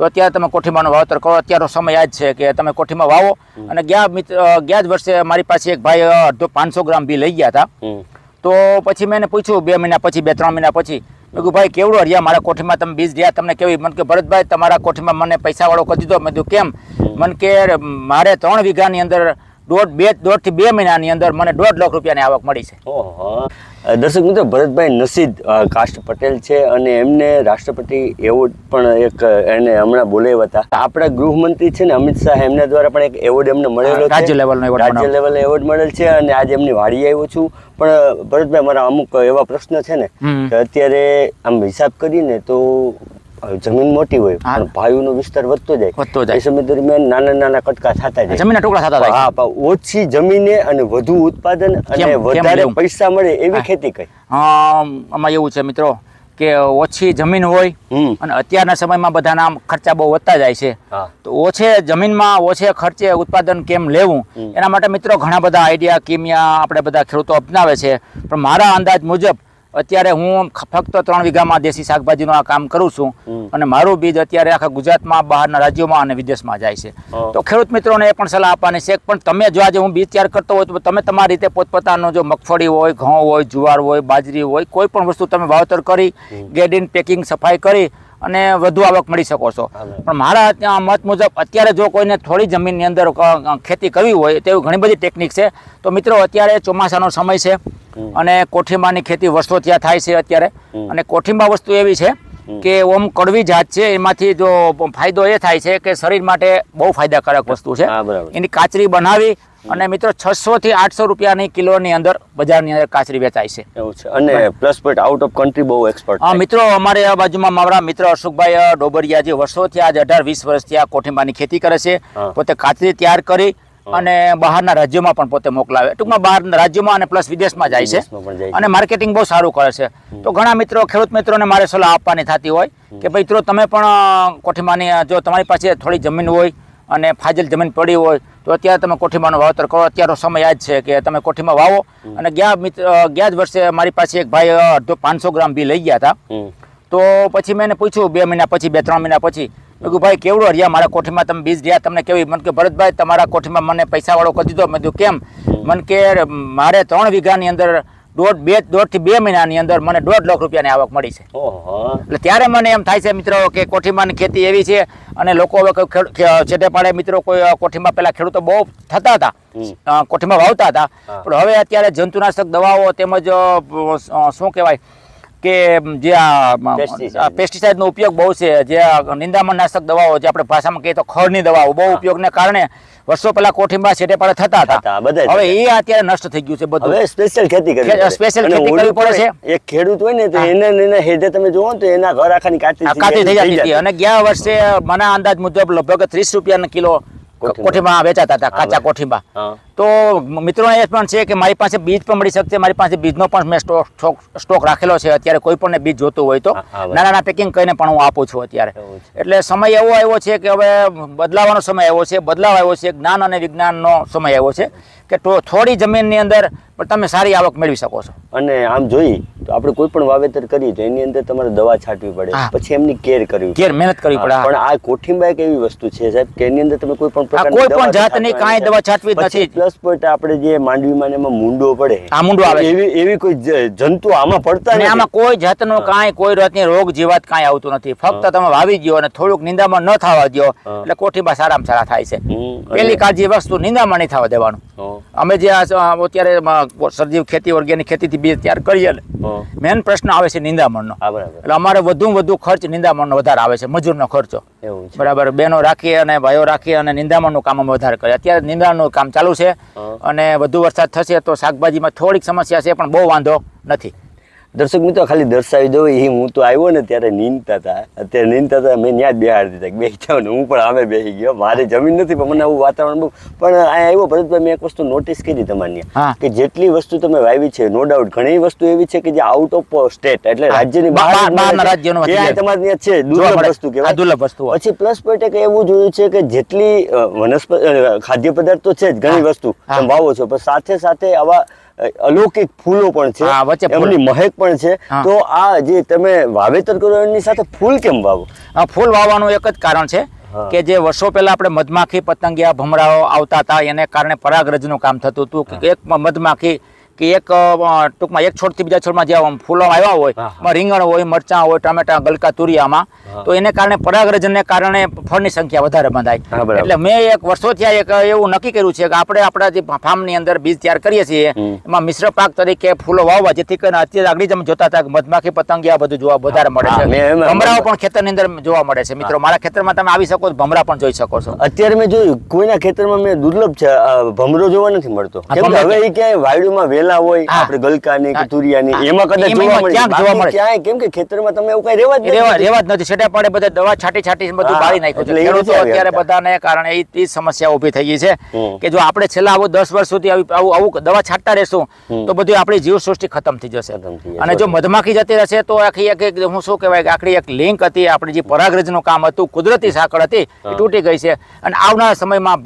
તો અત્યારે તમે કોઠીમાનું વાવતર કરો. અત્યારનો સમય આ જ છે કે તમે કોઠીમાં વાવો. અને ગયા મિત્ર ગયા જ વર્ષે મારી પાસે એક ભાઈ અડધો પાંચસો ગ્રામ બી લઈ ગયા હતા. તો પછી મેં એને પૂછ્યું બે મહિના પછી બે ત્રણ મહિના પછી. મેં કીધું ભાઈ કેવડો હરિયા મારા કોઠીમાં? તમે બીજ રહ્યા? તમને કેવી મને કે ભરતભાઈ તમારા કોઠીમાં મને પૈસાવાળો કરી દીધો. મેં કીધું કેમ? મને કે મારે ત્રણ વીઘાની અંદર દોઢ બે દોઢથી બે મહિનાની અંદર મને દોઢ લાખ રૂપિયાની આવક મળી છે. દર્શક મિત્રો ભરતભાઈ નસીદ કાસ્ટ પટેલ છે અને એમને રાષ્ટ્રપતિ એવોર્ડ પણ એક એને હમણાં બોલાવ્યા હતા. આપણા ગૃહમંત્રી છે ને અમિત શાહ એમના દ્વારા પણ એક એવોર્ડ એમને મળેલો રાજ્ય લેવલનો award રાજ્ય. લેવલ એવોર્ડ મળેલ છે અને આજે એમની વાડી આવ્યો છું. પણ ભરતભાઈ મારા અમુક એવા પ્રશ્ન છે ને કે અત્યારે આમ હિસાબ કરીને તો જમીન મોટી હોય. પણ ભાઈઓનો વિસ્તાર વધતો જાય. વધતો જાય. એ સમય દરમિયાન નાના નાના કટકા થતા જાય. જમીનના ટુકડા થતા જાય. હા ઓછી જમીને અને વધુ ઉત્પાદન અને વધારે પૈસા મળે એવી ખેતી કઈ. આમાં એવું છે મિત્રો કે ઓછી જમીન હોય અને અત્યારના સમયમાં બધાના ખર્ચા બહુ વધતા જાય છે. તો ઓછે જમીનમાં ઓછે ખર્ચે ઉત્પાદન કેમ લેવું? એના માટે મિત્રો ઘણા બધા આઈડિયા કિમિયા આપણે બધા ખેડૂતો અપનાવે છે. પણ મારા અંદાજ મુજબ અત્યારે હું ફક્ત ત્રણ વીઘામાં દેશી શાકભાજીનું આ કામ કરું છું અને મારું બીજ અત્યારે આખા ગુજરાતમાં બહારના રાજ્યોમાં અને વિદેશમાં જાય છે. તો ખેડૂત મિત્રોને એ પણ સલાહ આપવાની છે પણ તમે જો આજે હું બીજ તૈયાર કરતો હોય તો તમે તમારી રીતે પોતપોતાનો જો મગફળી હોય ઘઉં હોય જુવાર હોય બાજરી હોય કોઈ પણ વસ્તુ તમે વાવતર કરી ગેડિન પેકિંગ સફાઈ કરી અને વધુ આવક મળી શકો છો. પણ મારા ત્યાં મત મુજબ અત્યારે જો કોઈને થોડી જમીનની અંદર ખેતી કરવી હોય તેવી ઘણી બધી ટેકનિક છે. તો મિત્રો અત્યારે ચોમાસાનો સમય છે. અને કોઠીમાની ખેતી વર્ષો ત્યાં થાય છે અત્યારે. અને કોઠીમા વસ્તુ એવી છે કે ઓમ કડવી જાત છે એમાંથી જો ફાયદો એ થાય છે કે શરીર માટે બહુ ફાયદાકારક વસ્તુ છે. એની કાચરી બનાવી અને મિત્રો છસો થી આઠસો રૂપિયાની કિલોની અંદર બજારની અંદર કાચરી વેચાય છે. એવું છે. અને plus point out of country બહુ એક્સપર્ટ હા મિત્રો અમારે આ બાજુમાં મારા મિત્ર અશોકભાઈ ડોબરિયા જે વર્ષોથી આજ અઢાર વીસ વર્ષથી આ કોઠીંબાની ખેતી કરે છે પોતે કાચરી તૈયાર કરી અને બહારના રાજ્યોમાં પણ પોતે મોકલાવે. ટૂંકમાં બહારના રાજ્યોમાં અને પ્લસ વિદેશમાં જાય છે. અને માર્કેટિંગ બહુ સારું કરે છે. તો ઘણા મિત્રો ખેડૂત મિત્રોને મારે સલાહ આપવાની થતી હોય કે ભાઈ મિત્રો તમે પણ કોઠીમાની જો તમારી પાસે થોડી જમીન હોય અને ફાજલ જમીન પડી હોય તો અત્યારે તમે કોઠીમાનું વાવતર કરો. અત્યારનો સમય આ જ છે કે તમે કોઠીમાં વાવો. અને ગયા મિત્ર ગયા જ વર્ષે મારી પાસે એક ભાઈ અડધો પાંચસો ગ્રામ બી લઈ ગયા હતા તો પછી મેં પૂછ્યું બે મહિના પછી બે ત્રણ મહિના પછી મેં કીધું ભાઈ કેવડો રહ્યા મારા કોઠીમાં? તમે બીજ રહ્યા? તમને કેવી? મને કે ભરતભાઈ તમારા કોઠીમાં મને પૈસાવાળો કરી દીધો. મેં કીધું કેમ? મને કે મારે ત્રણ વીઘાની અંદર દોઢ બે દોઢથી બે મહિનાની અંદર મને દોઢ લાખ રૂપિયાની આવક મળી છે. એટલે ત્યારે મને એમ થાય છે મિત્રો કે કોઠીમાંની ખેતી એવી છે અને લોકો હવે છેટે પાડે મિત્રો કોઈ કોઠીમાં પેલા ખેડૂતો બહુ થતા હતા. કોઠીમાં વાવતા હતા. પણ હવે અત્યારે જંતુનાશક દવાઓ તેમજ શું કહેવાય કે જે આ પેસ્ટિસાઇડનો ઉપયોગ બહુ છે. જે નિંદામણ નાશક દવાઓ જે આપણે ભાષામાં કહીએ તો ખડની દવાઓ બહુ ઉપયોગને કારણે વર્ષો પહેલા કોઠીમાં છેટે પડે થતા હતા. હવે એ અત્યારે નષ્ટ થઈ ગયું છે બધું. હવે સ્પેશિયલ ખેતી કરવી અને ખેતી કરવી પડે છે. એક ખેડૂત હોય ને તો એને એને હેડે તમે જોવો તો એના ઘર આખાની કાચરી આ કાચી થઈ જતી હતી. અને ગયા વર્ષે મને અંદાજ મુજબ લગભગ ત્રીસ રૂપિયાના કિલો કોઠીમાં. વેચાતા હતા કાચા કોઠીમાં તો મિત્રો એ પણ છે કે મારી પાસે બીજ પણ મળી શકશે. મારી પાસે બીજનો પણ મેં સ્ટોક સ્ટોક રાખેલો છે. અત્યારે કોઈ પણ બીજ જોતું હોય તો. નાના નાના પેકિંગ કરીને પણ હું આપું છું અત્યારે. એટલે સમય એવો આવ્યો છે કે હવે બદલાવાનો સમય આવ્યો છે. બદલાવ આવ્યો છે. જ્ઞાન અને વિજ્ઞાનનો સમય આવ્યો છે કે થોડી જમીનની અંદર પણ તમે સારી આવક મેળવી શકો છો. અને આમ જોઈ તો આપણે કોઈ પણ વાવેતર કરીએ તો એની અંદર તમારે દવા છાંટવી પડે. પછી એમની કેર કરવી કેર મહેનત કરવી પડે. પણ આ કોઠીંબા એક એવી વસ્તુ છે સાહેબ કે એની અંદર તમે કોઈ પણ કોઈ પણ જાતની કાંઈ દવા છાંટવી નથી. પ્લસ પોઈન્ટ આપણે જે માંડવીમાં એમાં મૂંડો પડે આ મૂંડો આવે એવી એવી કોઈ જંતુ આમાં પડતા નહીં આમાં કોઈ જાતનો કાંઈ કોઈ જાતની રોગ જીવાત કાંઈ આવતું નથી. ફક્ત તમે વાવી દો અને થોડુંક નિંદામાં ન થવા દો એટલે કોઠીમાં સારામાં સારા થાય છે. પેલી કાળજી વસ્તુ નિંદામાં નહીં થવા દેવાનું. અમે જે અત્યારે સજીવ ખેતી ઓર્ગેનિક ખેતીથી બીજ તૈયાર કરીએ. મેન પ્રશ્ન આવે છે નિંદામણનો. એટલે અમારે વધુ વધુ ખર્ચ નિંદામણનો વધારે આવે છે મજૂરનો ખર્ચો. બરાબર. બહેનો રાખી અને ભાઈઓ રાખીએ અને નિંદામણનું કામ અમે વધારે કરીએ. અત્યારે નિંદામણનું કામ ચાલુ છે. અને વધુ વરસાદ થશે તો શાકભાજીમાં થોડીક સમસ્યા છે પણ બહુ વાંધો નથી. દર્શક મિત્રો ખાલી દર્શાવી દઉં એ હું તો આવ્યો ને ત્યારે નીંદતા હતા. અત્યારે નીંદતા હતા મેં ત્યાં જ બેહાડી દીધા બે જાઓ ને હું પણ આમે બેસી ગયો. મારે જમીન નથી પણ મને આવું વાતાવરણ બહુ પણ અહીંયા આવ્યો ભરતભાઈ મેં એક વસ્તુ નોટિસ કરી તમારી કે જેટલી વસ્તુ તમે વાવી છે નો ડાઉટ ઘણી વસ્તુ એવી છે કે જે આઉટ ઓફ સ્ટેટ એટલે રાજ્યની બહાર-. રાજ્યનો તમારે ત્યાં છે દુર્લભ વસ્તુ આ કહેવાય દુર્લભ વસ્તુ પછી પ્લસ પોઈન્ટ એક એવું જોયું છે કે જેટલી વનસ્પતિ ખાદ્ય પદાર્થ તો છે જ ઘણી વસ્તુ તમે વાવો છો પણ સાથે સાથે આવા અલૌકિક ફૂલો પણ છે વચ્ચે. એમની મહેક પણ છે. તો આ જે તમે વાવેતર કરો એની સાથે ફૂલ કેમ વાવો? આ ફૂલ વાવવાનું એક જ કારણ છે કે જે વર્ષો પહેલા આપણે મધમાખી પતંગિયા ભમરાઓ આવતા હતા એને કારણે પરાગરજનું કામ થતું હતું. કે એક મધમાખી કે એક ટૂંકમાં એક છોડથી બીજા છોડમાં જે ફૂલોમાં આવ્યા હોય રીંગણ હોય મરચાં હોય ટામેટા ગલકા તુરિયામાં તો એને કારણે પરાગરજનને કારણે ફળની સંખ્યા વધારે બંધાય. એટલે મેં એક વર્ષોથી આ એક એવું નક્કી કર્યું છે કે આપણે આપણા જે ફાર્મની અંદર બીજ તૈયાર કરીએ છીએ એમાં મિશ્ર પાક તરીકે ફૂલો વાવવા જેથી કરીને અત્યારે આગળ તમે જોતા હતા મધમાખી પતંગિયા બધું જોવા વધારે મળે છે. ભમરાઓ પણ ખેતરની અંદર જોવા મળે છે. મિત્રો મારા ખેતરમાં તમે આવી શકો ભમરા પણ જોઈ શકો છો. અત્યારે મેં જોયું કોઈના ખેતરમાં મેં દુર્લભ છે ભમરો જોવા નથી મળતો. હવે એ ક્યાંય વાયડુમાં વેલા હોય આપણે ગલકાની કે. તુરિયાની એમાં કદાચ જોવા મળે. જોવા મળે. ક્યાંય કેમ કે ખેતરમાં તમે એવું કઈ રેવા જ રેવા રેવા જ નથી. છેટા પાડે બધા દવા છાટી છાટી બધું બાળી નાખ્યું છે. એટલે એ ખેડૂતો નથી આવી અત્યારે બધાને કારણે એ જ સમસ્યા ઊભી થઈ ગઈ છે. કે જો આપણે છેલ્લા આવું દસ વર્ષ સુધી આવી- આવું આવું દવા છાંટતા રહેશું તો બધી આપણી જીવસૃષ્ટિ ખતમ થઈ જશે. અને જો મધમાખી જતી રહેશે તો આખી એક એક હું શું કહેવાય કે આખી એક લિંક હતી આપણી જે પરાગરજનું કામ હતું કુદરતી સાંકળ હતી એ તૂટી ગઈ છે. અને આવનારા સમયમાં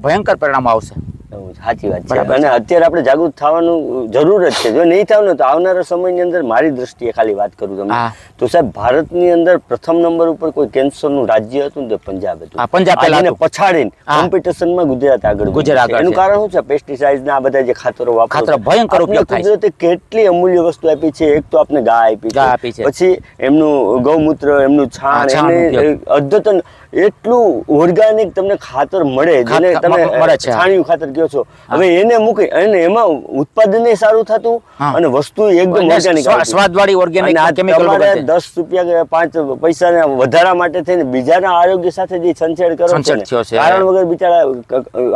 ભયંકર પરિણામ આવશે. એવું સાચી વાત છે. અને અત્યારે આપણે જાગૃત થવાનું જરૂર જ છે. જો નહીં થાવ ને તો આવનારા સમયની અંદર મારી દ્રષ્ટિએ ખાલી વાત કરું તમને. તો સાહેબ ભારતની અંદર પ્રથમ નંબર ઉપર કોઈ કેન્સરનું રાજ્ય હતું તે પંજાબ હતું. પંજાબ પહેલા. પછાડીને કોમ્પિટિશનમાં ગુજરાત આગળ ગુજરાત એનું કારણ શું છે? પેસ્ટિસાઇડ ના આ બધા જે ખાતરો વાપરો ભયંકર ઉપયોગ થાય કુદરતે કેટલી અમૂલ્ય વસ્તુ આપી છે? એક તો આપને ગાય આપી છે. પછી એમનું ગૌમૂત્ર એમનું છાણ એને અદ્યતન એટલું ઓર્ગેનિક તમને ખાતર મળે જેને તમે છાણિયું ખાતર કહો છો. હવે એને મૂકી અને એમાં ઉત્પાદન સારું થતું અને વસ્તુ એકદમ ઓર્ગેનિક સ્વા- સ્વાદવાળી ઓર્ગેનિક વગર દસ રૂપિયા કે પાંચ પૈસા વધારા માટે થઈને બીજાના આરોગ્ય સાથે જે છંછેડ કરો છો. કારણ વગર બિચારા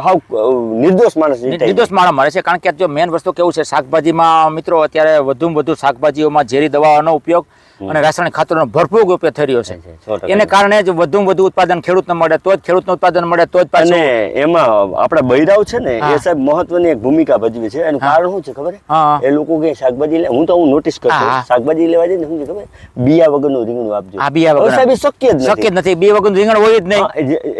હાવ નિર્દોષ માણસ નિર્દોષ માણસ મળે છે કારણ કે જો મેન વસ્તુ કેવું છે શાકભાજીમાં મિત્રો અત્યારે વધુમાં વધુ શાકભાજીઓમાં ઝેરી દવાઓનો ઉપયોગ અને રાસાયણિક ખાતરનો ભરપૂર ઉપયોગ થઈ રહ્યો છે. એને કારણે જ વધુ વધુ ઉત્પાદન ખેડૂતને મળે તો જ ખેડૂતનું ઉત્પાદન મળે તો જ પાછું એમાં આપણા બૈરાવ છે ને એ સાહેબ મહત્વની એક ભૂમિકા ભજવે છે. એનું કારણ શું છે ખબર એ લોકો કે શાકભાજી લે હું તો હું નોટિસ હા. શાકભાજી લેવા જઈને શું ખબર? બિયા વગરનું રીંગણું આપજો. આ બિયા વગર સાહેબ શક્ય જ શક્ય જ નથી. બિયા વગરનું રીંગણ હોય જ નહીં.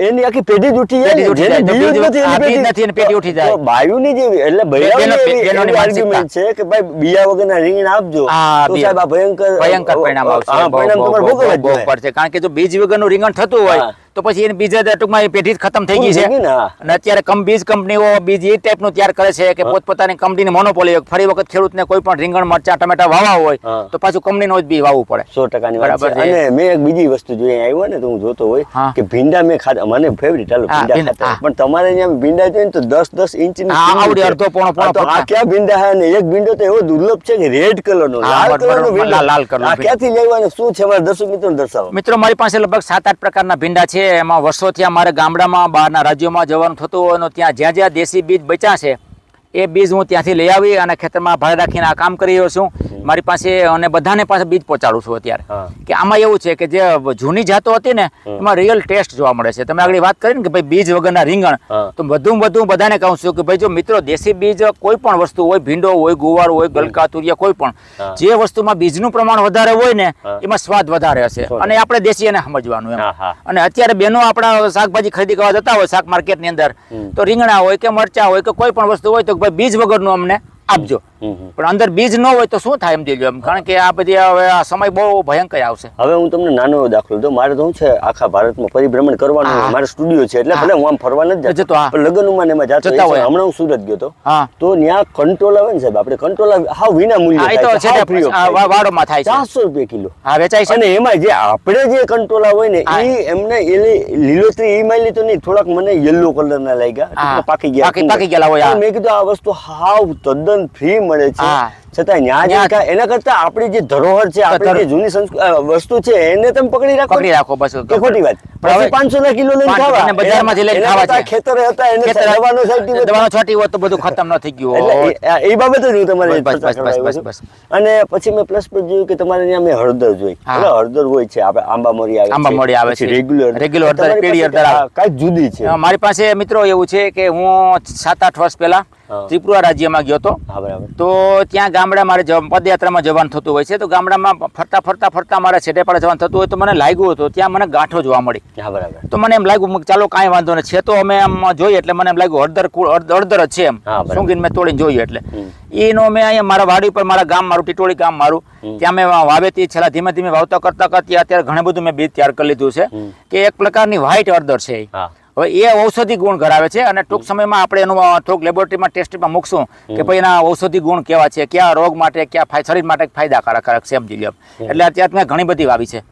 એની આખી પેઢી જ ઉઠી જાય જેને જાય. જ નથી એની નથી પેઢી ઉઠી જાય. બાયુની જે એટલે બૈરાઓની એનો argument છે કે ભાઈ બિયા વગરના રીંગણ આપજો. તો સાહેબ આ ભયંકર ભયંકર પરિણામ આવશે પરિણામ તમારે ભોગવવા જ પડશે કારણ કે જો બીજ વગરનું રીંગણ થતું હોય. તો પછી એની બીજ ટૂંકમાં એ પેઢી ખતમ થઈ ગઈ છે. અને અત્યારે કમ બીજ કંપનીઓ બીજ એ ટાઈપનું તૈયાર કરે છે કે પોતપોતાની કંપનીની મોનોપોલી ફરી વખત ખેડૂતને કોઈ પણ રીંગણ મરચા ટમેટા વાવવા હોય તો પાછું કંપનીનો જ બી વાવવું પડે. સો ટકાની વાત બરાબર. અને મેં એક બીજી વસ્તુ જોઈ આવ્યો ને તો હું જોતો હોય કે ભીંડા મેં ખાધા. મને ફેવરિટ હાલો ભીંડા ખાતા પણ તમારે અહીંયા ભીંડા જોઈએ તો દસ દસ ઇંચ આવડી અડધો પોણો- પોણો આ તો આ ક્યાં ભીંડા હે ને એક ભીંડો તો એવો દુર્લભ છે કે રેડ કલરનો લાલ કલરનો ભીંડા. લાલ કલરનો ક્યાંથી લેવાનો? શું છે? મારા દર્શક મિત્રો દર્શાવો. મિત્રો મારી પાસે લગભગ સાત આઠ પ્રકારના ભીંડા છે. એમાં વર્ષોથી અમારે ગામડામાં, બહારના રાજ્યોમાં જવાનું થતું હોય અને ત્યાં જ્યાં જ્યાં દેશી બીજ બચ્યા છે એ બીજ હું ત્યાંથી લઈ આવી અને ખેતરમાં ભાડે રાખીને આ કામ કરી રહ્યો છું. મારી પાસે અને બધાને પાસે બીજ પહોંચાડું છું અત્યારે. કે આમાં એવું છે કે જે જૂની જાતો હતી ને એમાં રિયલ ટેસ્ટ જોવા મળે છે. તમે આગળ વાત કરી ને કે ભાઈ બીજ વગરના રીંગણ તો વધુ વધુ બધાને કહું છું કે ભાઈ જો મિત્રો દેશી બીજ કોઈ પણ વસ્તુ હોય ભીંડો હોય ગુવાર હોય ગલકા તુરિયા કોઈ પણ જે વસ્તુમાં બીજનું પ્રમાણ વધારે હોય ને એમાં સ્વાદ વધારે હશે. અને આપણે દેશી એને સમજવાનું એમ. અને અત્યારે બહેનો આપણા શાકભાજી ખરીદી કરવા જતા હોય શાક માર્કેટની અંદર તો રીંગણા હોય કે મરચા હોય કે કોઈ પણ વસ્તુ હોય તો ભાઈ બીજ વગરનું અમને આપજો. પણ અંદર બીજ ન હોય તો શું થાય એમ દેજો એમ? કારણ કે આ બધી હવે આ સમય બહુ ભયંકર આવશે. હવે હું તમને નાનો એવો દાખલો દઉં. મારે તો શું છે આખા ભારતમાં પરિભ્રમણ કરવાનું મારે સ્ટુડિયો છે એટલે ભલે હું આમ ફરવા નથી જતો. પણ લગ્નમાં એમાં જાતો એ. હમણાં હું સુરત ગયો તો તો ત્યાં કંટ્રોલ આવે ને સાહેબ આપણે કંટ્રોલ હા વિના મૂલ્ય એ તો છે, વાડોમાં થાય છે. ચારસો રૂપિયા કિલો. હા વેચાય છે. અને એમાં જે આપણે જે કંટ્રોલા હોય ને એ એમને એ લીલોતરી ઈ માયલી તો નહીં થોડાક મને યલો કલર ના લાગ્યા. પાકી ગયા પાકી- ગયા હોય, મેં કીધું આ વસ્તુ હાવ તદ્દન ફ્રી મળે છે. છતાં ન્યા એના કરતા આપણી જે ધરોહર છે આપણી જે જૂની વસ્તુ છે એને તમે પકડી રાખો પકડી રાખો બસ તો ખોટી વાત. પણ હવે પછી પાંચસો ના કિલો લઈને ખાવા. અને બજારમાંથી લઈને ખાવા છે. ખેતરે હતા એને દવાનો છાંટી દવાનો છાંટી હોત તો બધું ખતમ ન થઈ ગયું એટલે એ- બાબત જ હું તમારે બસ, બસ, બસ, બસ. અને પછી મેં પ્લસ પર જોયું કે તમારે ત્યાં મેં હળદર જોઈ. એટલે હળદર હોય છે આપણે આંબા મોરી આવે આંબા મોરી આવે છે. રેગ્યુલર રેગ્યુલર હળદર, પેડી હળદર. કાંઈક જુદી છે. મારી પાસે મિત્રો એવું છે કે હું સાત આઠ વર્ષ પહેલા ત્રિપુરા રાજ્યમાં ગયો હતો. તો ત્યાં ગામડે મારે પદયાત્રામાં જવાનું થતું હોય છે તો ગામડામાં ફરતા ફરતા ફરતા મારે છેટે પાડે જવાનું થતું હોય તો મને લાગ્યું હતું ત્યાં મને ગાંઠો જોવા મળી. હા બરાબર. તો મને એમ લાગ્યું ચાલો કાંઈ વાંધો નહીં. છે તો અમે આમ જોઈએ એટલે મને એમ લાગ્યું કુળ- હળદર જ છે એમ. સૂંઘીને મેં તોડીને જોયું એટલે. એનો મેં અહીંયા મારા વાડી પર મારા ગામ મારું ટીટોળી ગામ મારું ત્યાં મેં વાવેતી છેલ્લા ધીમે ધીમે વાવતા કરતા કરતા અત્યારે ઘણું બધું મેં બીજ તૈયાર કરી લીધું છે કે એક પ્રકારની વ્હાઇટ હળદર છે. હા. હવે એ ઔષધિ ગુણ ધરાવે છે અને ટૂંક સમયમાં આપણે એનું થોડુંક લેબોરેટરીમાં ટેસ્ટમાં મૂકશું કે ભાઈ એના ઔષધિ ગુણ કેવા છે કયા રોગ માટે કયા શરીર માટે ફાયદાકારક છે સમજી લો એટલે અત્યારે મેં ઘણી બધી વાવી છે.